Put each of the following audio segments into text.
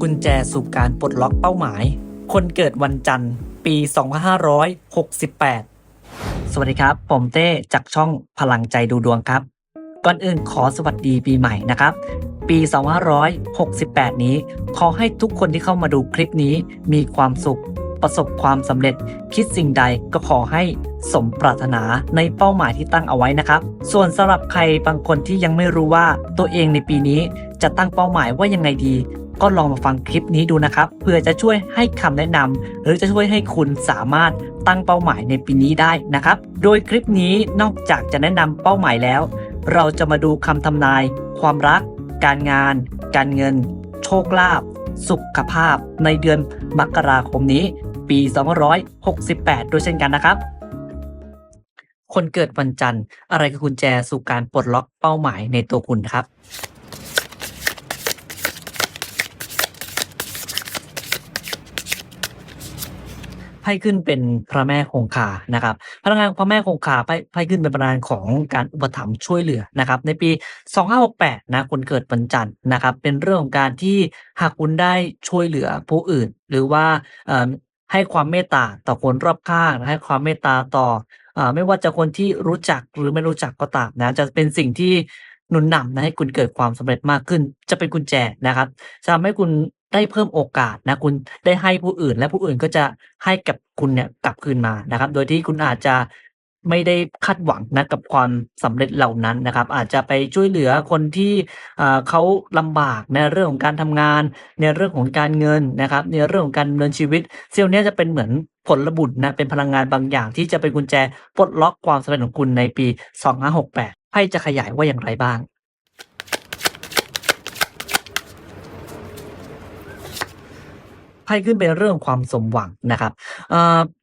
กุญแจสู่การปลดล็อกเป้าหมาย คนเกิดวันจันทร์ปี 2568 สวัสดีครับ ผมเต้จากช่องพลังใจดูดวงครับ ก่อนอื่นขอสวัสดีปีใหม่นะครับ ปี 2568 นี้ ขอให้ทุกคนที่เข้ามาดูคลิปนี้มีความสุข ประสบความสำเร็จ คิดสิ่งใดก็ขอให้สมปรารถนาในเป้าหมายที่ตั้งเอาไว้นะครับ ส่วนสำหรับใครบางคนที่ยังไม่รู้ว่าตัวเองในปีนี้จะตั้งเป้าหมายว่ายังไงดี ก็ลองมาฟังคลิปนี้ดูนะครับ เพื่อจะช่วยให้คำแนะนำหรือจะช่วยให้คุณสามารถตั้งเป้าหมายในปีนี้ได้นะครับ โดยคลิปนี้นอกจากจะแนะนำเป้าหมายแล้ว เราจะมาดูคำทำนาย ความรัก การงาน การเงิน โชคลาภสุขภาพในเดือนมกราคมนี้ ปี 2568 ด้วยเช่นกันนะครับ คนเกิดวันจันทร์ อะไรคือกุญแจสู่การปลดล็อกเป้าหมายในตัวคุณครับไพ่ขึ้นเป็นพระแม่คงคา นะครับ พลังงานพระแม่คงคาไพ่ไพ่ขึ้นเป็นพลังงานของการอุปถัมภ์ช่วยเหลือนะครับ ในปี 2568 นะ คนเกิดวันจันทร์นะครับ เป็นเรื่องของการที่หากคุณได้ช่วยเหลือผู้อื่น หรือว่า ให้ความเมตตาต่อคนรอบข้างให้ความเมตตาต่ออไม่ว่าจะคนที่รู้จักหรือไม่รู้จักก็ตามนะจะเป็นสิ่งที่หนุนนำนะให้คุณเกิดความสำเร็จมากขึ้น จะเป็นกุญแจนะครับจะทำให้คุณได้เพิ่มโอกาสนะคุณได้ให้ผู้อื่น และผู้อื่นก็จะให้กับคุณเนี่ยกลับคืนมานะครับ โดยที่คุณอาจจะ ไม่ได้คาดหวังนะกับความสำเร็จเหล่านั้นนะครับ อาจจะไปช่วยเหลือคนที่เขาลำบากในเรื่องของการทำงาน ในเรื่องของการเงินนะครับ ในเรื่องของการดำเนินชีวิตเซลล์นี้จะเป็นเหมือนผลบุญนะเป็นพลังงานบางอย่างที่จะเป็นกุญแจปลดล็อกความสำเร็จของคุณในปี 2568ไพ่จะขยายว่าอย่างไรบ้าง ไพ่ขึ้นเป็นเรื่องความสมหวังนะครับ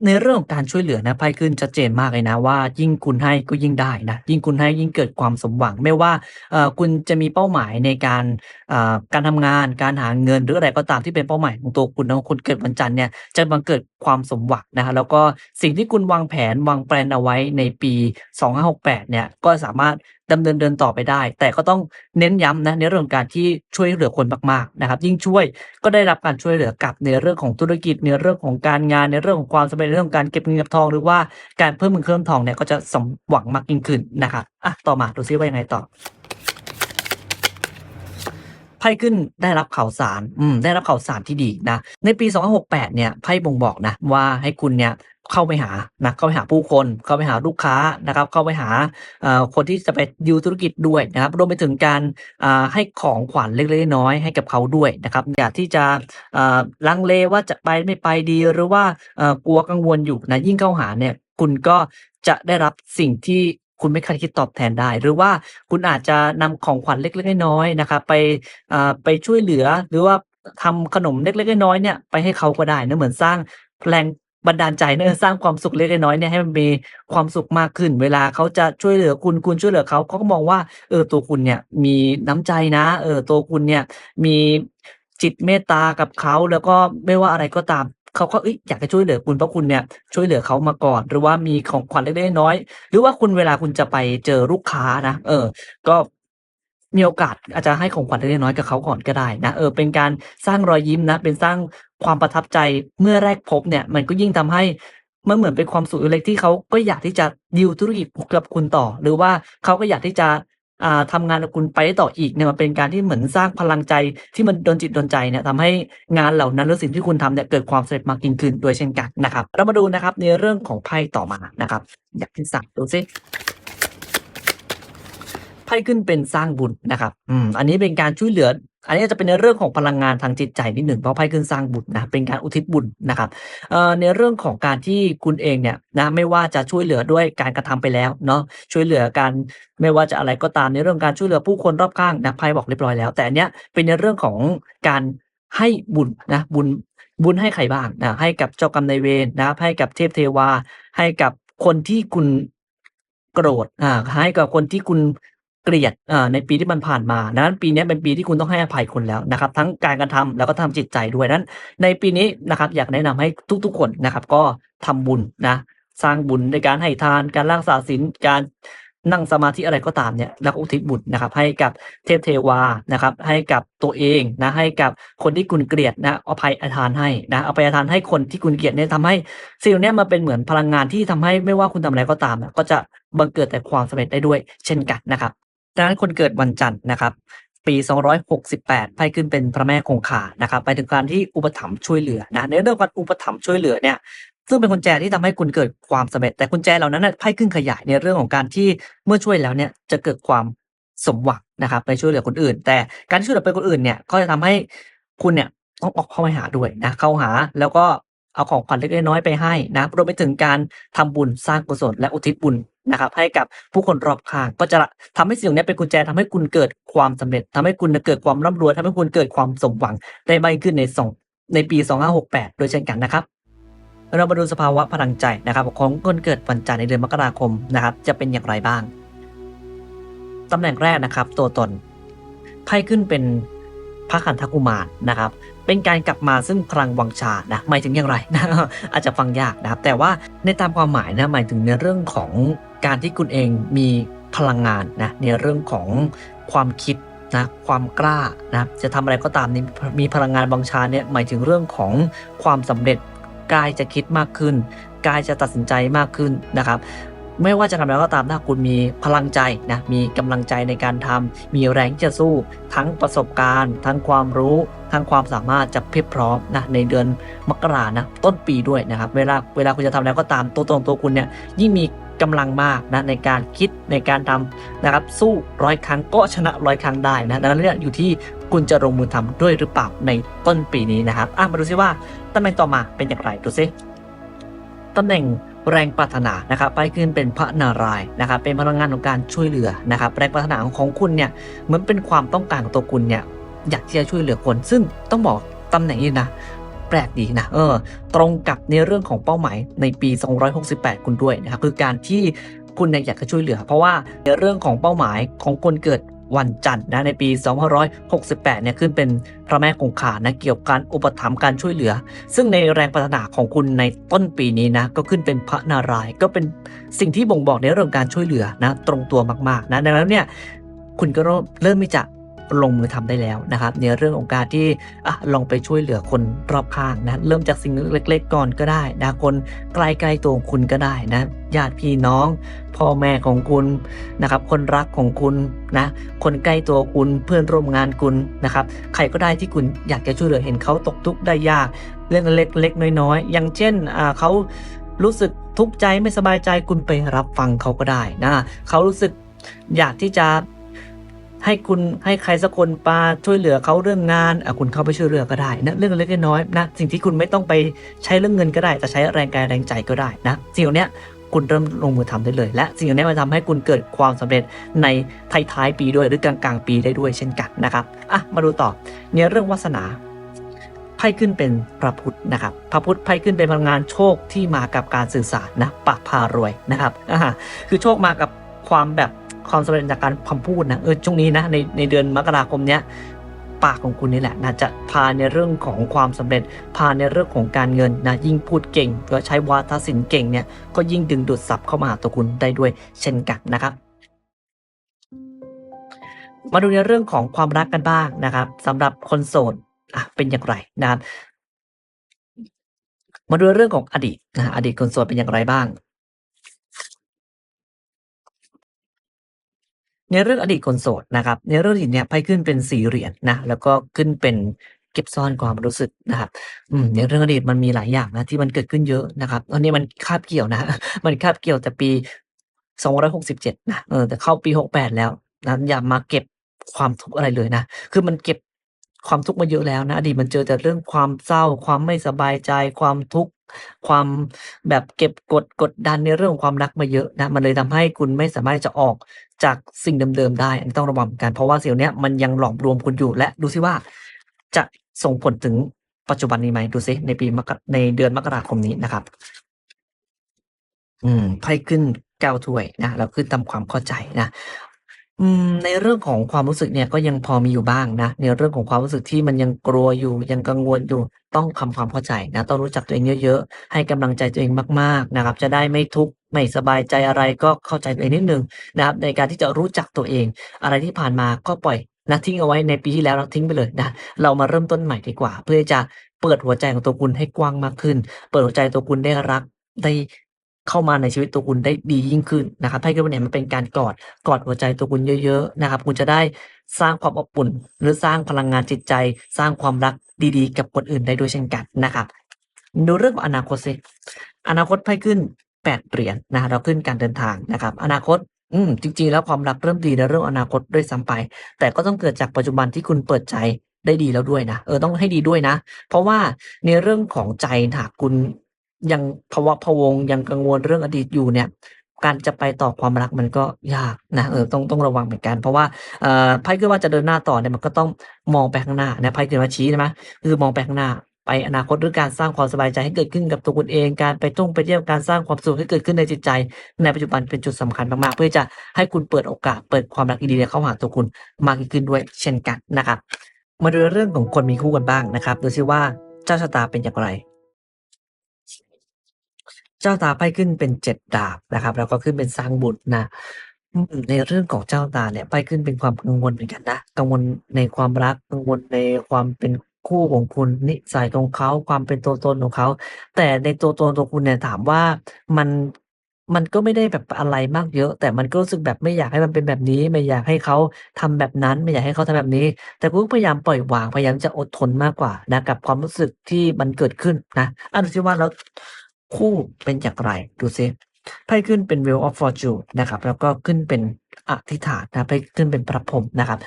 ในเรื่องของการช่วยเหลือนะไพ่ขึ้นชัดเจนมากเลยนะว่ายิ่งคุณให้ก็ยิ่งได้นะยิ่งคุณให้ยิ่งเกิดความสมหวัง ไม่ว่าคุณจะมีเป้าหมายในการการทำงานการหาเงินหรืออะไรก็ตามที่เป็นเป้าหมายของตัวคุณนะคนเกิดวันจันทร์เนี่ยจะบังเกิดความสมหวังนะฮะแล้วก็สิ่งที่คุณวางแผนวางแปลนเอาไว้ในปี 2568เนี่ยก็สามารถดำเนินเดินต่อไปได้ แต่ก็ต้องเน้นย้ำนะในเรื่องการที่ช่วยเหลือคนมากๆนะครับ ยิ่งช่วยก็ได้รับการช่วยเหลือกลับในเรื่องของธุรกิจในเรื่องของการงานในเรื่องของความสำเร็จในเรื่องการเก็บเงินเก็บทอง หรือว่าการเพิ่มเงินเพิ่มทองเนี่ยก็จะสมหวังมากยิ่งขึ้นนะครับอะต่อมาดูซิว่ายังไงต่อ พ่ขึ้นได้รับข่าวสาร อืม ได้รับข่าวสารที่ดีนะ ในปี 2568 เนี่ย ไพ่บ่งบอกนะ ว่าให้คุณเนี่ยเข้าไปหานะเข้าไปหาผู้คน เข้าไปหาลูกค้านะครับ เข้าไปหาคนที่จะไปดิวธุรกิจด้วยนะครับ รวมไปถึงการให้ของขวัญเล็กๆน้อยๆให้กับเขาด้วยนะครับ อยากที่จะลังเลว่าจะไปไม่ไปดีหรือว่ากลัวกังวลอยู่นะยิ่งเข้าหาเนี่ยคุณก็จะได้รับสิ่งที่ คุณไม่คาดคิดตอบแทนได้ หรือว่าคุณอาจจะนำของขวัญเล็กๆน้อยๆนะครับไปอ่าไปช่วยเหลือ หรือว่าทำขนมเล็กๆน้อยๆเนี่ยไปให้เขาก็ได้นะเหมือนสร้างแรงบันดาลใจเนอะสร้างความสุขเล็กๆน้อยๆเนี่ยให้มันมีความสุขมากขึ้น เวลาเขาจะช่วยเหลือคุณคุณช่วยเหลือเขาเขาก็มองว่าเออตัวคุณเนี่ยมีน้ำใจนะเออตัวคุณเนี่ยมีจิตเมตตากับเขาแล้วก็ไม่ว่าอะไรก็ตาม เขาก็อยากจะช่วยเหลือคุณเพราะคุณเนี่ยช่วยเหลือเขามาก่อน หรือว่ามีของขวัญเล็กๆน้อยหรือว่าคุณเวลาคุณจะไปเจอลูกค้านะเออ ก็มีโอกาสอาจจะให้ของขวัญเล็กน้อยกับเขาก่อนก็ได้นะเออเป็นการสร้างรอยยิ้มนะ เป็นสร้างความประทับใจเมื่อแรกพบเนี่ย มันก็ยิ่งทำให้มันเหมือนเป็นความสุขเล็กที่เขาก็อยากที่จะดีลธุรกิจกับคุณต่อ หรือว่าเขาก็อยากที่จะ อ่าทำงานกับคุณไปได้ต่ออีกเนี่ยมันเป็นการที่เหมือนสร้างพลังใจที่มันโดนจิตโดนใจเนี่ยทำให้งานเหล่านั้นหรือสิ่งที่คุณทำเนี่ยเกิดความสำเร็จมากยิ่งขึ้นด้วยเช่นกันนะครับ เรามาดูนะครับในเรื่องของไพ่ต่อมานะครับ อยากที่สามดูซิไพ่ขึ้นเป็นสร้างบุญนะครับ อืม อันนี้เป็นการช่วยเหลือ อันนี้จะเป็นในเรื่องของพลังงานทางจิตใจนิดหนึ่งเพราะไพ่ขึ้นสร้างบุญนะเป็นการอุทิศบุญนะครับในเรื่องของการที่คุณเองเนี่ยนะไม่ว่าจะช่วยเหลือด้วยการกระทำไปแล้วเนาะช่วยเหลือการไม่ว่าจะอะไรก็ตามในเรื่องการช่วยเหลือผู้คนรอบข้างนะไพ่บอกเรียบร้อยแล้ว แต่อันเนี้ยเป็นในเรื่องของการให้บุญนะบุญบุญให้ใครบ้างนะให้กับเจ้ากรรมนายเวรนะให้กับเทพเทวา ให้กับคนที่คุณโกรธอ่าให้กับคนที่คุณ เกลียดอ่าในปีที่มันผ่านมาดังนั้นปีนี้เป็นปีที่คุณต้องให้อภัยคนแล้วนะครับ ทั้งการกระทำแล้วก็ทำจิตใจด้วยนั้น ในปีนี้นะครับอยากแนะนำให้ทุกๆคนนะครับ ก็ทำบุญนะสร้างบุญในการให้ทานการรักษาศีลการนั่งสมาธิอะไรก็ตามเนี่ยแล้วก็อุทิศบุญนะครับ ให้กับเทพเทวานะครับ ให้กับตัวเองนะให้กับคนที่คุณเกลียดนะอภัยทานให้นะอภัยทานให้คนที่คุณเกลียดเนี่ยทำให้สิ่งเนี้มันเป็นเหมือนพลังงานที่ทำให้ไม่ว่าคุณทำอะไรก็ตามนะก็จะบังเกิดแต่ความสำเร็จได้ด้วยเช่นกันนะครับ ดังนั้นคนเกิดวันจันทร์นะครับ ปี 268ไพ่ขึ้นเป็นพระแม่คงคานะครับ ไปถึงการที่อุปถัมภ์ช่วยเหลือนะในเรื่องการอุปถัมภ์ช่วยเหลือเนี่ยซึ่งเป็นกุญแจที่ทำให้คุณเกิดความสำเร็จ แต่กุญแจเหล่านั้นนะไพ่ขึ้นขยายในเรื่องของการที่เมื่อช่วยแล้วเนี่ยจะเกิดความสมหวังนะครับ ไปช่วยเหลือคนอื่น แต่การช่วยเหลือไปคนอื่นเนี่ยก็จะทำให้คุณเนี่ยต้องออกเข้าไปหาด้วยนะเข้าหาแล้วก็เอาของขวัญเล็กๆน้อยๆไปให้นะรวมไปถึงการทำบุญสร้างกุศลและอุทิศบุญ นะครับให้กับผู้คนรอบข้าง ก็จะทำให้สิ่งนี้เป็นกุญแจทำให้คุณเกิดความสำเร็จทำให้คุณเกิดความร่ำรวยทำให้คุณเกิดความสมหวังได้มากขึ้นในสองในปี 2568 โดยเช่นกันนะครับ เรามาดูสภาวะพลังใจนะครับ ของคนเกิดวันจันทร์ในเดือนมกราคมนะครับ จะเป็นอย่างไรบ้างตำแหน่งแรกนะครับ ตัวตนไพ่ขึ้นเป็นพระขันธกุมารนะครับ เป็นการกลับมาซึ่งพลังวังชานะหมายถึงอย่างไรนะอาจจะฟังยากนะครับ แต่ว่าในตามความหมายนะหมายถึงในเรื่องของการที่คุณเองมีพลังงานนะในเรื่องของความคิดนะความกล้านะจะทำอะไรก็ตามนี่มีพลังงานวังชาเนี่ยหมายถึงเรื่องของความสำเร็จกายจะคิดมากขึ้น กายจะตัดสินใจมากขึ้นนะครับ ไม่ว่าจะทำอะไรก็ตามถ้าคุณมีพลังใจนะมีกำลังใจในการทำมีแรงที่จะสู้ ทั้งประสบการณ์ ทั้งความรู้ทั้งความสามารถจะเพียบพร้อมนะในเดือนมกรานะต้นปีด้วยนะครับ เวลาเวลาคุณจะทำอะไรก็ตามตัวตนตัวคุณเนี่ยยิ่งมี กำลังมากนะในการคิดในการทำนะครับสู้ร้อยครั้งก็ชนะร้อยครั้งได้นะดังนั้นเนี่ยอยู่ที่คุณจะลงมือทำด้วยหรือเปล่าในต้นปีนี้นะครับอะมาดูซิว่าตำแหน่งต่อมาเป็นอย่างไรดูซิตำแหน่งแรงปรารถนานะครับไปขึ้นเป็นพระนารายณ์นะครับเป็นพลังงานของการช่วยเหลือนะครับแรงปรารถนาของคุณเนี่ยเหมือนเป็นความต้องการของตัวคุณเนี่ยอยากที่จะช่วยเหลือคน ซึ่งต้องบอกตำแหน่งนี้นะ แปลกดีนะเออ ตรงกับในเรื่องของเป้าหมายในปี 268 คุณด้วยนะครับคือการที่คุณเนี่ยอยากจะช่วยเหลือ เพราะว่าในเรื่องของเป้าหมายของคนเกิดวันจันทร์นะในปี 2568 เนี่ยขึ้นเป็นพระแม่คงคานะเกี่ยวกับการอุปถัมภ์การช่วยเหลือ ซึ่งในแรงปรารถนาของคุณในต้นปีนี้นะก็ขึ้นเป็นพระนารายก็เป็นสิ่งที่บ่งบอกในเรื่องการช่วยเหลือนะตรงตัวมากๆนะดังนั้นเนี่ยคุณก็เริ่มเริ่มที่จะ ลงมือทำได้แล้วนะครับในเรื่องของการที่อะลองไปช่วยเหลือคนรอบข้างนะเริ่มจากสิ่งเล็ก ๆ ก่อนก็ได้นะคนใกล้ๆตัวคุณก็ได้นะญาติพี่น้องพ่อแม่ของคุณนะครับ คนรักของคุณนะคนใกล้ตัวคุณเพื่อนร่วมงานคุณนะครับใครก็ได้ที่คุณอยากจะช่วยเหลือเห็นเขาตกทุกข์ได้ยากเรื่องเล็กๆน้อยๆอย่างเช่นอ่าเขารู้สึกทุกข์ใจไม่สบายใจคุณไปรับฟังเขาก็ได้นะเขารู้สึกอยากที่จะ ให้คุณให้ใครสักคนปาช่วยเหลือเขาเรื่องงานอะคุณเข้าไปช่วยเหลือก็ได้นะเรื่องเล็กน้อยนะสิ่งที่คุณไม่ต้องไปใช้เรื่องเงินก็ได้แต่ใช้แรงกายแรงใจก็ได้นะสิ่งเหล่านี้คุณเริ่มลงมือทำได้เลย และสิ่งเหล่านี้มันทำให้คุณเกิดความสำเร็จในท้ายๆปีด้วยหรือกลางๆ ปีได้ด้วยเช่นกันนะครับอะมาดูต่อในเรื่องวาสนาไพ่ขึ้นเป็นพระพุทธนะครับ พระพุทธไพ่ขึ้นเป็นพลังงานโชคที่มากับการสื่อสารนะปากพารวยนะครับอ่าคือโชคมากับความแบบ ความสำเร็จจากการคำพูดนะเออช่วงนี้นะในในเดือนมกราคมเนี้ยปากของคุณนี่แหละนะจะพาในเรื่องของความสำเร็จ พาในเรื่องของการเงินนะยิ่งพูดเก่งก็ใช้วาทศิลป์เก่งเนี่ยก็ยิ่งดึงดูดซับเข้ามาหาตัวคุณได้ด้วยเช่นกันนะครับมาดูในเรื่องของความรักกันบ้างนะครับสำหรับคนโสดอะเป็นอย่างไรนะครับมาดูเรื่องของอดีตนะอดีตคนโสดเป็นอย่างไรบ้าง ในเรื่องอดีตคนโสดนะครับในเรื่องอดีตเนี่ยไพ่ขึ้นเป็นสี่เหรียญนะแล้วก็ขึ้นเป็นเก็บซ่อนความรู้สึกนะครับอืมในเรื่องอดีตมันมีหลายอย่างนะที่มันเกิดขึ้นเยอะนะครับตอนนี้มันคาบเกี่ยวนะ มันคาบเกี่ยวแต่ปี267นะเออแต่เข้าปี68แล้วนะอย่ามาเก็บความทุกข์อะไรเลยนะ คือมันเก็บความทุกข์มาเยอะแล้วนะอดีตมันเจอแต่เรื่องความเศร้า ความไม่สบายใจ ความทุกข์ ความแบบเก็บกดกดดันในเรื่องของความรักมาเยอะนะมันเลยทำให้คุณไม่สามารถจะออกจากสิ่งเดิมๆได้อันนี้ต้องระวังกัน เพราะว่าสิ่งนี้มันยังหลอมรวมคุณอยู่และดูซิว่า จะส่งผลถึงปัจจุบันนี้ไหมดูซิในปีมกในเดือนมกราคมนี้นะครับ อืมไพ่ขึ้นแก้วถ้วยนะแล้วขึ้นตามความเข้าใจนะ อืม ในเรื่องของความรู้สึกเนี่ยก็ยังพอมีอยู่บ้างนะ ในเรื่องของความรู้สึกที่มันยังกลัวอยู่ ยังกังวลอยู่ ต้องทำความเข้าใจนะ ต้องรู้จักตัวเองเยอะ ๆ ให้กำลังใจตัวเองมาก ๆ นะครับ จะได้ไม่ทุกข์ ไม่สบายใจอะไร ก็เข้าใจตัวเองนิดหนึ่งนะครับ ในการที่จะรู้จักตัวเอง อะไรที่ผ่านมาก็ปล่อยนะทิ้งเอาไว้ในปีที่แล้วแล้วทิ้งไปเลยนะ เรามาเริ่มต้นใหม่ดีกว่า เพื่อจะเปิดหัวใจของตัวคุณให้กว้างมากขึ้น เปิดหัวใจตัวคุณได้รัก ได้ เข้ามาในชีวิตตัวคุณได้ดียิ่งขึ้นนะครับไพ่ Government มันเป็นการกอดกอดหัวใจตัวคุณเยอะๆนะครับ คุณจะได้สร้างความอบอุ่น หรือสร้างพลังงานจิตใจ สร้างความรักดีๆ กับคนอื่นได้ด้วยเช่นกันนะครับดูเรื่องของอนาคตสิอนาคตไพ่ขึ้น8เหรียญนะครับแล้วขึ้นการเดินทางนะครับ อนาคตอืมจริงๆ แล้วความรักเริ่มดีในเรื่องอนาคตด้วยซ้ำไป แต่ก็ต้องเกิดจากปัจจุบันที่คุณเปิดใจได้ดีแล้วด้วยนะเออต้องให้ดีด้วยนะ เพราะว่าในเรื่องของใจหากคุณ ยังพะวะพะวงยังกังวลเรื่องอดีตอยู่เนี่ยการจะไปต่อความรักมันก็ยากนะเออต้องต้องระวังเหมือนกัน เพราะว่าเอ่อไพ่ขึ้นว่าจะเดินหน้าต่อเนี่ยมันก็ต้องมองไปข้างหน้านะไพ่ขึ้นมาชี้ใช่ไหมคือมองไปข้างหน้าไปอนาคตหรือการสร้างความสบายใจให้เกิดขึ้นกับตัวคุณเอง การไปท่องไปเที่ยวการสร้างความสุขให้เกิดขึ้นในจิตใจ ในปัจจุบันเป็นจุดสำคัญมากๆเพื่อจะให้คุณเปิดโอกาสเปิดความรักดีๆเข้าหาตัวคุณมากยิ่งขึ้นด้วยเช่นกันนะครับมาดูเรื่องของคนมีคู่กันบ้างนะครับดูซิว่าเจ้าชะตาเป็นอย่างไร เจ้าตาไพ่ขึ้นเป็น7ดดาบนะครับ แล้วก็ขึ้นเป็นสร้างบุญนะในเรื่องของเจ้าตาเนี่ยไพ่ขึ้นเป็นความกังวลเหมือนกันนะกังวลในความรักกังวลในความเป็นคู่ของคุณนิสัยของเขาความเป็นตัวตนของเขา แต่ในตัวตนตัวคุณเนี่ยถามว่ามันมันก็ไม่ได้แบบอะไรมากเยอะ แต่มันก็รู้สึกแบบไม่อยากให้มันเป็นแบบนี้ ไม่อยากให้เขาทำแบบนั้นไม่อยากให้เขาทำแบบนี้ แต่ก็พยายามปล่อยวางพยายามจะอดทนมากกว่านะกับความรู้สึกที่มันเกิดขึ้นนะอาดูซิว่าแล้ว คู่เป็นอย่างไร ดูซิไพ่ขึ้นเป็น Wheel of Fortune นะครับ แล้วก็ขึ้นเป็นอธิษฐานนะไพ่ขึ้นเป็นพระพรหมนะครับ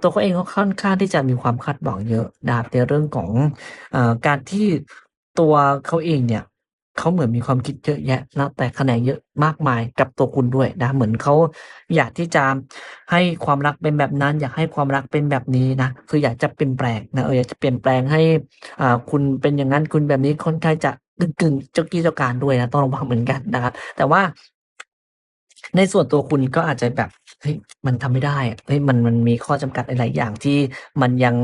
ตัวเขาเองก็ค่อนข้างที่จะมีความคาดหวังเยอะนะครับในเรื่องของอการที่ตัวเขาเองเนี่ยเขาเหมือนมีความคิดเยอะแยะนะแตกแขนงเยอะมากมายกับตัวคุณด้วยนะเหมือนเขาอยากที่จะให้ความรักเป็นแบบนั้น อยากให้ความรักเป็นแบบนี้นะคืออยากจะเปลี่ยนแปลงนะเอออยากจะเปลี่ยนแปลงให้อ่าคุณเป็นอย่างงั้นคุณแบบนี้ค่อนข้างจะ กึ่งๆเจ้ากี้เจ้าการด้วยนะต้องระวังเหมือนกันนะครับ แต่ว่า ในส่วนตัวคุณก็อาจจะแบบเฮ้ยมันทำไม่ได้เฮ้ยมันมันมีข้อจำกัดหลายอย่างที่มันยัง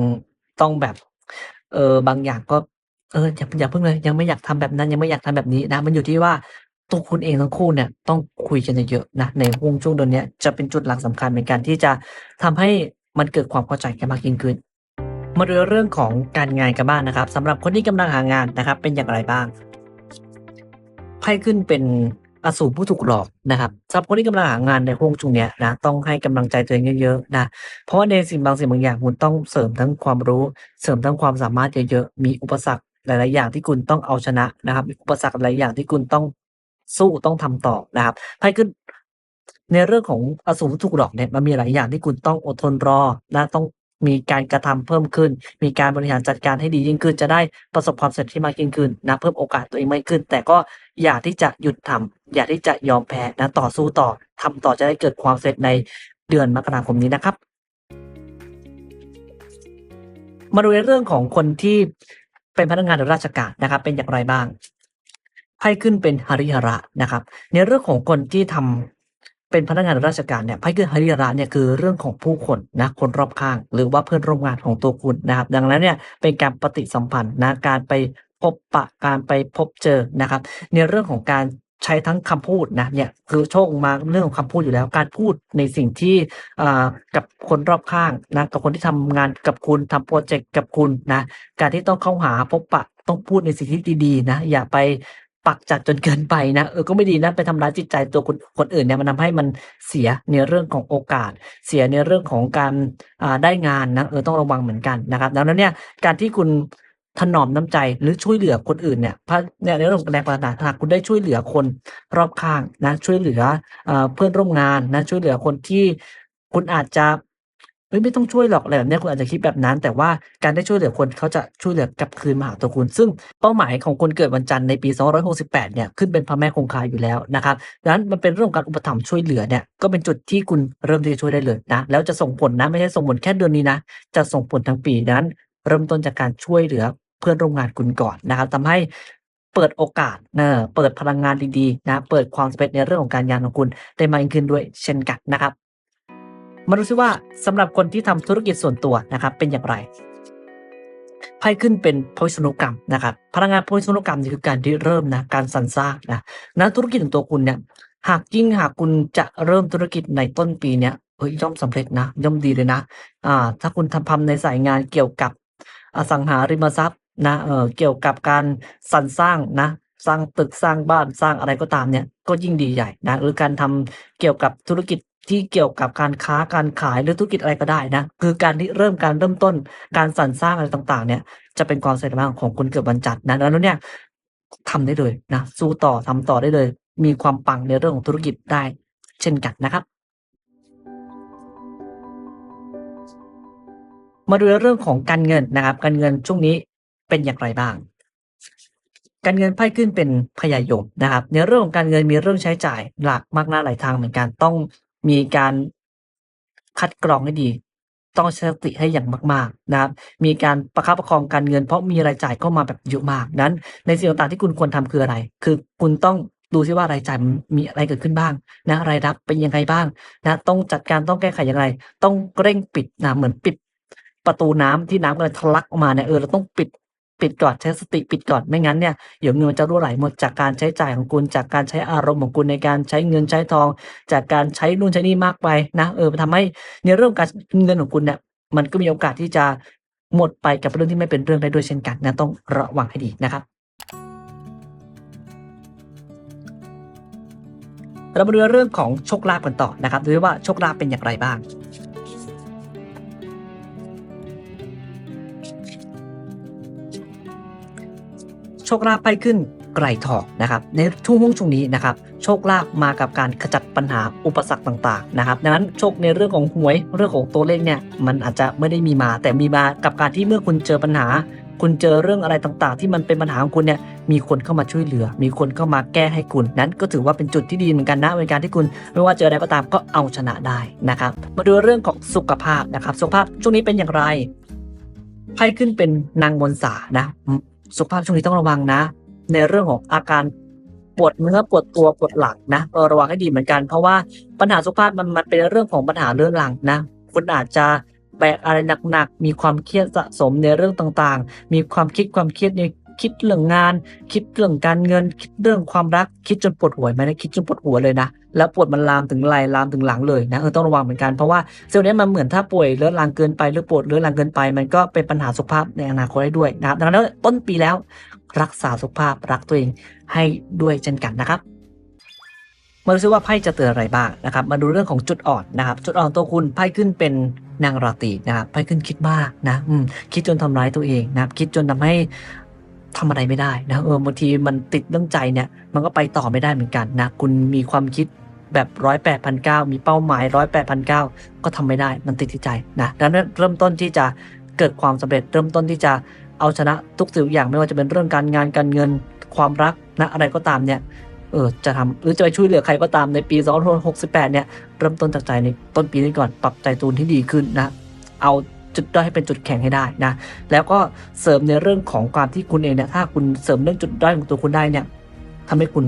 ต้องแบบ เออบางอย่างก็เอออย่าอย่าเพิ่งเลย ยังไม่อยากทำแบบนั้นยังไม่อยากทำแบบนี้นะ มันอยู่ที่ว่าตัวคุณเองทั้งคู่เนี่ย ต้องคุยกันเยอะๆนะในห่วงช่วงเดือนเนี้ยจะเป็นจุดหลักสำคัญในการที่จะทำให้มันเกิดความเข้าใจกันมากยิ่งขึ้น มาดูเรื่องของการงานกันบ้างนะครับสำหรับคนที่กำลังหางานนะครับ เป็นอย่างไรบ้าง?ไพ่ขึ้นเป็นอสูรผู้ถูกหลอกนะครับสำหรับคนที่กำลังหางานในห่วงช่วงเนี้ยนะต้องให้กำลังใจตัวเองเยอะๆนะเพราะว่าในสิ่งบางสิ่งบางอย่างคุณต้องเสริมทั้งความรู้ เสริมทั้งความสามารถเยอะๆมีอุปสรรคหลายๆอย่างที่คุณต้องเอาชนะนะครับมีอุปสรรคหลายอย่างที่คุณต้องสู้ต้องทำต่อนะครับไพ่ขึ้นในเรื่องของอสูรผู้ถูกหลอกเนี่ยมันมีหลายอย่างที่คุณต้องอดทนรอนะต้อง มีการกระทำเพิ่มขึ้น มีการบริหารจัดการให้ดียิ่งขึ้น จะได้ประสบความสำเร็จที่มากยิ่งขึ้นนะเพิ่มโอกาสตัวเองมากขึ้น แต่ก็อย่าที่จะหยุดทำอย่าที่จะยอมแพ้นะต่อสู้ต่อทำต่อจะได้เกิดความสำเร็จในเดือนมกราคมนี้นะครับ มาดูในเรื่องของคนที่เป็นพนักงานหรือราชการนะครับ เป็นอย่างไรบ้าง?ไพ่ขึ้นเป็นหริหระนะครับ ในเรื่องของคนที่ทำ เป็นพนักงานราชการเนี่ยไพ่ขึ้นหริหระเนี่ยคือเรื่องของผู้คนนะคนรอบข้าง หรือว่าเพื่อนร่วมงานของตัวคุณนะครับ ดังนั้นเนี่ยเป็นการปฏิสัมพันธ์นะการไปพบปะการไปพบเจอนะครับ ในเรื่องของการใช้ทั้งคำพูดนะเนี่ยคือโชคมาเรื่องของคำพูดอยู่แล้ว การพูดในสิ่งที่อ่ากับคนรอบข้างนะกับคนที่ทำงานกับคุณทำพรเจกต์กับคุณนะการที่ต้องเข้าหาพบปะต้องพูดในสิ่งที่ดีๆนะอย่าไป ปักจัดจนเกินไปนะเออก็ไม่ดีนะไปทำร้ายจิตใจตัวคนคนอื่นเนี่ยมันทำให้มันเสียในเรื่องของโอกาส เสียในเรื่องของการอ่าได้งานนะเออต้องระวังเหมือนกันนะครับดังนั้นเนี่ยการที่คุณถนอมน้ำใจหรือช่วยเหลือคนอื่นเนี่ยพระเนี่ยในเรื่องของแรงปรารถนาหากคุณได้ช่วยเหลือคนรอบข้างนะช่วยเหลืออเพื่อนร่วมงานนะช่วยเหลือคนที่คุณอาจจะ เฮ้ยไม่ต้องช่วยหรอกอะไรแบบนี้คุณอาจจะคิดแบบนั้น แต่ว่าการได้ช่วยเหลือคนเขาจะช่วยเหลือกลับคืนมาหาตัวคุณ ซึ่งเป้าหมายของคนเกิดวันจันทร์ในปี 268 เนี่ยขึ้นเป็นพระแม่คงคาอยู่แล้วนะครับดังนั้นมันเป็นเรื่องของการอุปถัมภ์ช่วยเหลือเนี่ยก็เป็นจุดที่คุณเริ่มที่จะช่วยได้เลยนะแล้วจะส่งผลนะไม่ใช่ส่งผลแค่เดือนนี้นะจะส่งผลทั้งปีดังนั้น เริ่มต้นจากการช่วยเหลือเพื่อนร่วมงานคุณก่อนนะครับทำให้เปิดโอกาสเออเปิดพลังงานดีๆนะ เปิดความสำเร็จในเรื่องของการงานของคุณได้มากยิ่งขึ้นด้วยเช่นกันนะครับ มาดูซิว่าสำหรับคนที่ทำธุรกิจส่วนตัวนะครับ เป็นอย่างไรไพ่ขึ้นเป็นพวิศนุกรรมนะครับพลังงานพวิศนุกรรมนี่คือการที่เริ่มนะการสรรสร้างนะนั้นธุรกิจของตัวคุณเนี่ยหากยิ่งหากคุณจะเริ่มธุรกิจในต้นปีเนี้ยเฮ้ยย่อมสำเร็จนะย่อมดีเลยนะอ่าถ้าคุณทำทำในสายงานเกี่ยวกับอสังหาริมทรัพย์นะเออเกี่ยวกับการสรรสร้างนะสร้างตึกสร้างบ้านสร้างอะไรก็ตามเนี่ยก็ยิ่งดีใหญ่นะหรือการทำเกี่ยวกับธุรกิจ ที่เกี่ยวกับการค้าการขายหรือธุรกิจอะไรก็ได้นะ คือการที่เริ่มการเริ่มต้นการสรรสร้างอะไรต่างๆ เนี่ย จะเป็นความสำเร็จมากของคนเกิดวันจันทร์นะแล้วเนี่ยทำได้เลยนะสู้ต่อทำต่อได้เลย มีความปังในเรื่องของธุรกิจได้ เช่นกันนะครับ มาดูในเรื่องของการเงินนะครับ การเงินช่วงนี้เป็นอย่างไรบ้าง การเงินไพ่ขึ้นเป็นพยายมนะครับ ในเรื่องของการเงินมีเรื่องใช้จ่ายหลักมากหน้าหลายทางเหมือนกันต้อง มีการคัดกรองให้ดี ต้องใช้สติให้อย่างมาก ๆ นะครับ มีการประคับประคองการเงิน เพราะมีรายจ่ายเข้ามาแบบเยอะมาก นั้น ในสิ่งต่างๆที่คุณควรทำคืออะไร คือคุณต้องดูซิว่ารายจ่ายมันมีอะไรเกิดขึ้นบ้างนะรายรับเป็นยังไงบ้างนะต้องจัดการต้องแก้ไขอย่างไร ต้องเร่งปิดนะเหมือนปิดประตูน้ำที่น้ำกำลังทะลักออกมาเนี่ยเออเราต้องปิด ปิดก่อนใช้สติปิดก่อนไม่งั้นเนี่ยเดี๋ยวเงินมันจะรั่วไหลหมดจากการใช้จ่ายของคุณ จากการใช้อารมณ์ของคุณในการใช้เงินใช้ทอง จากการใช้นู่นใช้นี่มากไปนะเออทำให้ในเรื่องการเงินของคุณเนี่ยมันก็มีโอกาสที่จะหมดไปกับเรื่องที่ไม่เป็นเรื่องได้ด้วยเช่นกันนะต้องระวังให้ดีนะครับเรามาดูเรื่องของโชคลาภกันต่อนะครับดูว่าโชคลาภเป็นอย่างไรบ้าง คลาภไปขึ้นไกลทองนะครับในช่วงห่วงช่วงนี้นะครับโชคลาภมากับการขจัดปัญหาอุปสรรคต่างๆนะครับดังนั้นโชคในเรื่องของหวยเรื่องของตัวเลขเนี่ยมันอาจจะไม่ได้มีมา แต่มีมากับการที่เมื่อคุณเจอปัญหา คุณเจอเรื่องอะไรต่างๆ ที่มันเป็นปัญหาของคุณเนี่ยมีคนเข้ามาช่วยเหลือ มีคนเข้ามาแก้ให้คุณนั้นก็ถือว่าเป็นจุดที่ดีเหมือนกันนะในการที่คุณ ไม่ว่าเจออะไรก็ตามก็เอาชนะได้นะครับมาดูเรื่องของสุขภาพนะครับสุขภาพช่วงนี้เป็นอย่างไรไพ่ขึ้นเป็นนางมนสานะ สุขภาพช่วงนี้ต้องระวังนะ ในเรื่องของอาการปวดเนื้อปวดตัวปวดหลังนะระวังให้ดีเหมือนกัน เพราะว่าปัญหาสุขภาพมันมันเป็นเรื่องของปัญหาเรื้อรังนะคุณอาจจะแบกอะไรหนักๆ มีความเครียดสะสมในเรื่องต่างๆ มีความคิดความเครียดใน คิดเรื่องงาน คิดเรื่องการเงิน คิดเรื่องความรัก คิดจนปวดหัวไหมนะคิดจนปวดหัวเลยนะแล้วปวดมันลามถึงไหล่ลามถึงหลังเลยนะเออต้องระวังเหมือนกันเพราะว่าเซลล์นี้มันเหมือนถ้าป่วยเรื้อรังเกินไปหรือปวดเรื้อรังเกินไป มันก็เป็นปัญหาสุขภาพในอนาคตได้ด้วยนะครับดังนั้นแล้วต้นปีแล้วรักษาสุขภาพรักตัวเองให้ด้วยเช่นกันนะครับมาดูซิว่าไพ่จะเตือนอะไรบ้างนะครับมาดูเรื่องของจุดอ่อนนะครับ จุดอ่อนตัวคุณไพ่ขึ้นเป็นนางราตรีนะครับไพ่ขึ้นคิดมากนะคิดจนทำร้ายตัวเองนะครับคิดจนทำให้ ทำอะไรไม่ได้นะเออบางทีมันติดเรื่องใจเนี่ย มันก็ไปต่อไม่ได้เหมือนกันนะคุณมีความคิดแบบร้อยแปดพันเก้ามีเป้าหมายร้อยแปดพันเก้าก็ทำไม่ได้มันติดที่ใจนะดังนั้นเริ่มต้นที่จะเกิดความสำเร็จ เริ่มต้นที่จะเอาชนะทุกสิ่งทุกอย่างไม่ว่าจะเป็นเรื่องการงานการเงินความรักนะอะไรก็ตามเนี่ยเออจะทำหรือจะไปช่วยเหลือใครก็ตามในปี 2568 เนี่ย เริ่มต้นจากใจในต้นปีนี้ก่อนปรับใจตูนที่ดีขึ้นนะ เอา จุดด้อยให้เป็นจุดแข็งให้ได้นะแล้วก็เสริมในเรื่องของความที่คุณเองเนี่ยถ้าคุณเสริมเรื่องจุดด้อยของตัวคุณได้เนี่ยทำให้คุณ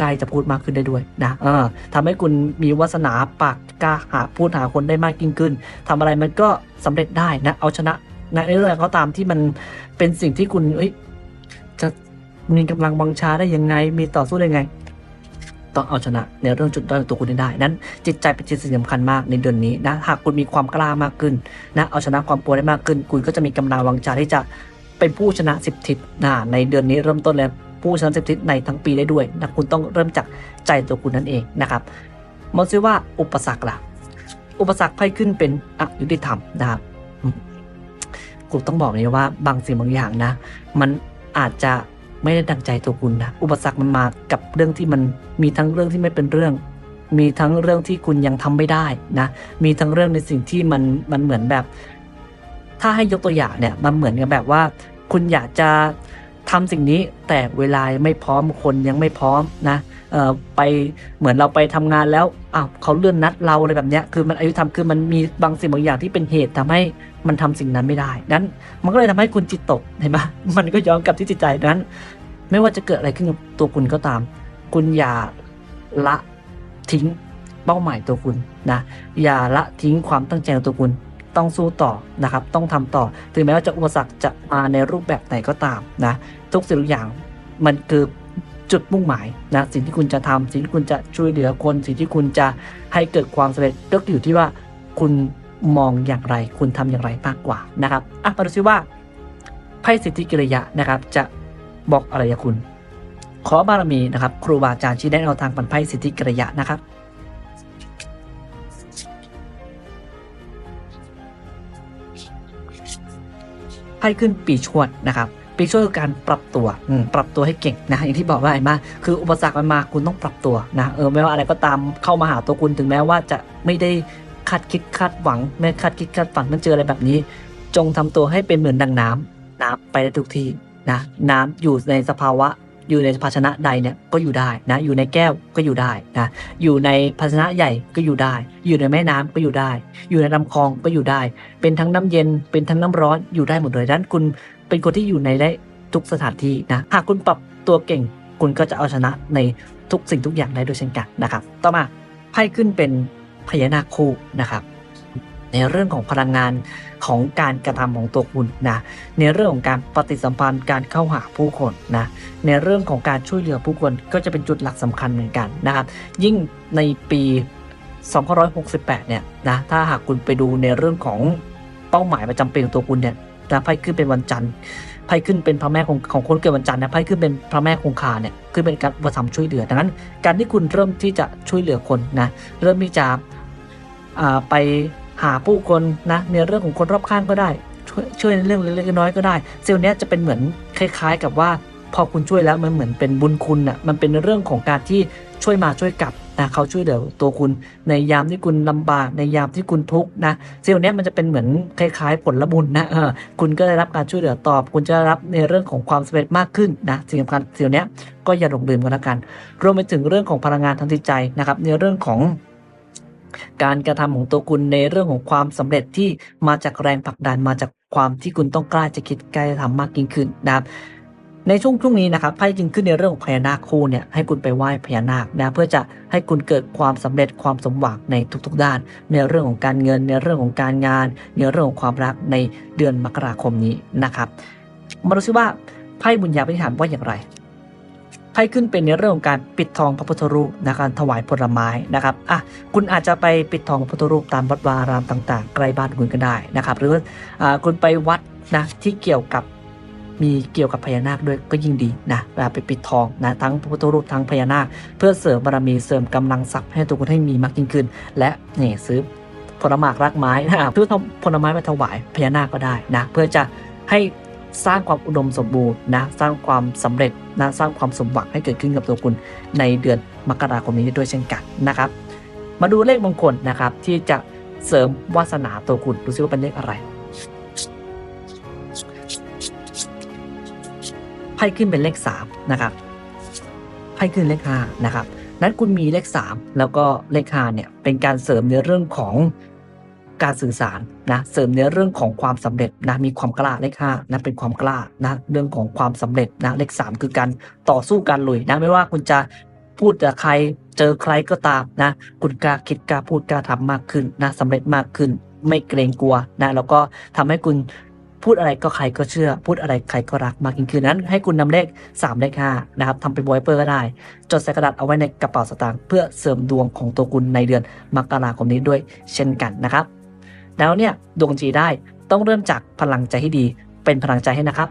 กล้จะพูดมากขึ้นได้ด้วยนะเออทำให้คุณมีวาสนาปากกล้าหาพูดหาคนได้มากยิ่งขึ้นทำอะไรมันก็สำเร็จได้นะเอาชนะในเรื่องอะไรก็ตามที่มันเป็นสิ่งที่คุณเอ้ยจะมีกำลังวังชาได้ยังไง มีต่อสู้ได้ยังไง ต้องเอาชนะในเรื่องจุดด้อยของตัวคุณให้ได้ นั้นจิตใจเป็นสิ่งสำคัญมากในเดือนนี้นะหากคุณมีความกล้ามากขึ้นนะเอาชนะความกลัวได้มากขึ้น คุณก็จะมีกำลังวังชาที่จะเป็นผู้ชนะสิบทิศนะในเดือนนี้เริ่มต้นแล้วผู้ชนะสิบทิศในทั้งปีได้ด้วยนะคุณต้องเริ่มจากใจตัวคุณนั่นเองนะครับมองซิว่าอุปสรรคล่ะอุปสรรคไพ่ขึ้นเป็นอยุติธรรมนะครับอืมกูต้องบอกเลยว่าบางสิ่งบางอย่างนะ มันอาจจะ ไม่ได้ดังใจตัวคุณนะอุปสรรคมันมากับเรื่องที่มันมีทั้งเรื่องที่ไม่เป็นเรื่อง มีทั้งเรื่องที่คุณยังทำไม่ได้นะมีทั้งเรื่องในสิ่งที่มันมันเหมือนแบบ ถ้าให้ยกตัวอย่างเนี่ยมันเหมือนกับแบบว่า คุณอยากจะ ทำสิ่งนี้แต่เวลาไม่พร้อมคนยังไม่พร้อมนะไปเหมือนเราไปทำงานแล้วอ้าวเขาเลื่อนนัดเราอะไรแบบเนี้ยคือมันอายุทำคือมันมีบางสิ่งบางอย่างที่เป็นเหตุทำให้มันทำสิ่งนั้นไม่ได้นั้นมันก็เลยทำให้คุณจิตตกเห็นไหมมันก็ย้อนกลับที่จิตใจนั้น ไม่ว่าจะเกิดอะไรขึ้นกับตัวคุณก็ตาม คุณอย่าละทิ้งเป้าหมายตัวคุณนะอย่าละทิ้งความตั้งใจของตัวคุณ ต้องสู้ต่อนะครับ ต้องทำต่อ ถึงแม้ว่าจะอุปสรรคจะมาในรูปแบบไหนก็ตามนะ ทุกสิ่งทุกอย่างมันคือจุดมุ่งหมายนะ สิ่งที่คุณจะทำสิ่งที่คุณจะช่วยเหลือคน สิ่งที่คุณจะให้เกิดความสำเร็จก็อยู่ที่ว่าคุณมองอย่างไร คุณทำอย่างไรมากกว่านะครับอะมาดูซิว่าไพ่สิทธิกิริยะนะครับ จะบอกอะไรกับคุณ ขอบารมีนะครับ ครูบาอาจารย์ชี้แนะแนวทางปันไพ่สิทธิกิริยะนะครับ ไพ่ขึ้นปีชวดนะครับปีชวดคือการปรับตัวอืมปรับตัวให้เก่งนะอย่างที่บอกว่าไอ้มาคืออุปสรรคมันมาคุณต้องปรับตัวนะเออไม่ว่าอะไรก็ตามเข้ามาหาตัวคุณถึงแม้ว่าจะไม่ได้คาดคิดคาดหวัง ไม่คาดคิดคาดฝันมันเจออะไรแบบนี้ จงทำตัวให้เป็นเหมือนดังน้ำน้ำไปได้ทุกที่นะน้ำอยู่ในสภาวะ อยู่ในภาชนะใดเนี่ยก็อยู่ได้นะอยู่ในแก้วก็อยู่ได้นะอยู่ในภาชนะใหญ่ก็อยู่ได้ อยู่ในแม่น้ำก็อยู่ได้ อยู่ในลำคลองก็อยู่ได้ เป็นทั้งน้ำเย็นเป็นทั้งน้ำร้อนอยู่ได้หมดเลยดังนั้นคุณเป็นคนที่อยู่ในได้ทุกสถานที่นะหากคุณปรับตัวเก่ง คุณก็จะเอาชนะในทุกสิ่งทุกอย่างได้ด้วยเช่นกันนะครับ ต่อมาไพ่ขึ้นเป็นพญานาคคู่นะครับ ในเรื่องของพลังงานของการกระทำของตัวคุณนะในเรื่องของการปฏิสัมพันธ์การเข้าหาผู้คนนะในเรื่องของการช่วยเหลือผู้คนก็จะเป็นจุดหลักสำคัญเหมือนกันนะครับยิ่งในปี2568 เนี่ยนะถ้าหากคุณไปดูในเรื่องของเป้าหมายประจำปีของตัวคุณเนี่ยนะไพ่ขึ้นเป็นวันจันทร์ไพ่ขึ้นเป็นพระแม่ของของคนเกิดวันจันทร์นะไพ่ขึ้นเป็นพระแม่คงคาเนี่ยคือเป็นการอุปถัมช่วยเหลือดังนั้น การที่คุณเริ่มที่จะช่วยเหลือคนนะเริ่มที่จะไป หาผู้คนนะในเรื่องของคนรอบข้างก็ได้ ช่วยช่วยในเรื่องเล็กๆน้อยๆก็ได้ เซลล์เนี้ยจะเป็นเหมือนคล้าย ๆ กับว่าพอคุณช่วยแล้วมันเหมือนเป็นบุญคุณอะมันเป็นเรื่องของการที่ช่วยมาช่วยกลับนะเขาช่วยเหลือตัวคุณในยามที่คุณลำบากในยามที่คุณทุกข์นะเซลล์เนี้ยมันจะเป็นเหมือนคล้ายๆ ผลบุญนะเออคุณก็ได้รับการช่วยเหลือตอบ คุณจะรับในเรื่องของความสำเร็จมากขึ้นนะสิ่งสำคัญเซลล์เนี้ยก็อย่าหลงลืมกันแล้วกัน รวมไปถึงเรื่องของพลังงานทางจิตใจนะครับในเรื่องของ การกระทำของตัวคุณในเรื่องของความสำเร็จที่มาจากแรงผลักดันมาจากความที่คุณต้องกล้าจะคิดกล้าจะทำมากยิ่งขึ้นนะครับในช่วงช่วงนี้นะครับไพ่จึงขึ้นในเรื่องของพญานาคคู่เนี่ยให้คุณไปไหว้พญานาคนะเพื่อจะให้คุณเกิดความสำเร็จความสมหวังในทุกๆ ด้าน ในเรื่องของการเงิน ในเรื่องของการงาน ในเรื่องของความรักในเดือนมกราคมนี้นะครับ มาดูซิว่าไพ่บุญญาปฏิหารว่าอย่างไร ไพ่ขึ้นเป็นในเรื่องของการปิดทองพระพุทธรูปนะการถวายผลไม้นะครับอะคุณอาจจะไปปิดทองพระพุทธรูปตามวัดวาอารามต่างๆ ใกล้บ้านคุณก็ได้นะครับหรือว่าอ่าคุณไปวัดนะที่เกี่ยวกับมีเกี่ยวกับพญานาคด้วยก็ยิ่งดีนะเวลาไปปิดทองนะทั้งพระพุทธรูปทั้งพญานาค เพื่อเสริมบารมีเสริมกำลังทรัพย์ให้ตัวคุณให้มีมากยิ่งขึ้น และนี่ซื้อผลไม้รากไม้นะครับซื้อผลไม้มาถวายพญานาคก็ได้นะเพื่อจะให้ สร้างความอุดมสมบูรณ์นะสร้างความสำเร็จนะสร้างความสมหวังให้เกิดขึ้นกับตัวคุณในเดือนมกราคมนี้ด้วยเช่นกันนะครับ มาดูเลขมงคลนะครับ ที่จะเสริมวาสนาตัวคุณดูซิว่าเป็นเลขอะไรไพ่ขึ้นเป็นเลข3นะครับไพ่ขึ้นเลข5นะครับนั้นคุณมีเลข 3 แล้วก็เลข5เนี่ยเป็นการเสริมในเรื่องของ การสื่อสารนะเสริมในเรื่องของความสำเร็จนะมีความกล้าเลข5นะเป็นความกล้านะเรื่องของความสำเร็จนะเลข 3 คือการต่อสู้การลุยนะไม่ว่าคุณจะพูดกับใครเจอใครก็ตามนะ คุณกล้าคิดกล้าพูดกล้าทำมากขึ้นนะสำเร็จมากขึ้น ไม่เกรงกลัวนะแล้วก็ทำให้คุณพูดอะไรก็ใครก็เชื่อ พูดอะไรใครก็รักมากยิ่งขึ้นนั้น ให้คุณนำเลข 3 เลข5นะครับทำเป็นไวเปอร์ก็ได้ จดใส่กระดาษเอาไว้ในกระเป๋าสตางค์เพื่อเสริมดวงของตัวคุณในเดือนมกราคมนี้ด้วยเช่นกันนะครับ แล้วเนี่ยดวงจีได้ต้องเริ่มจากพลังใจให้ดี เป็นพลังใจให้นะครับ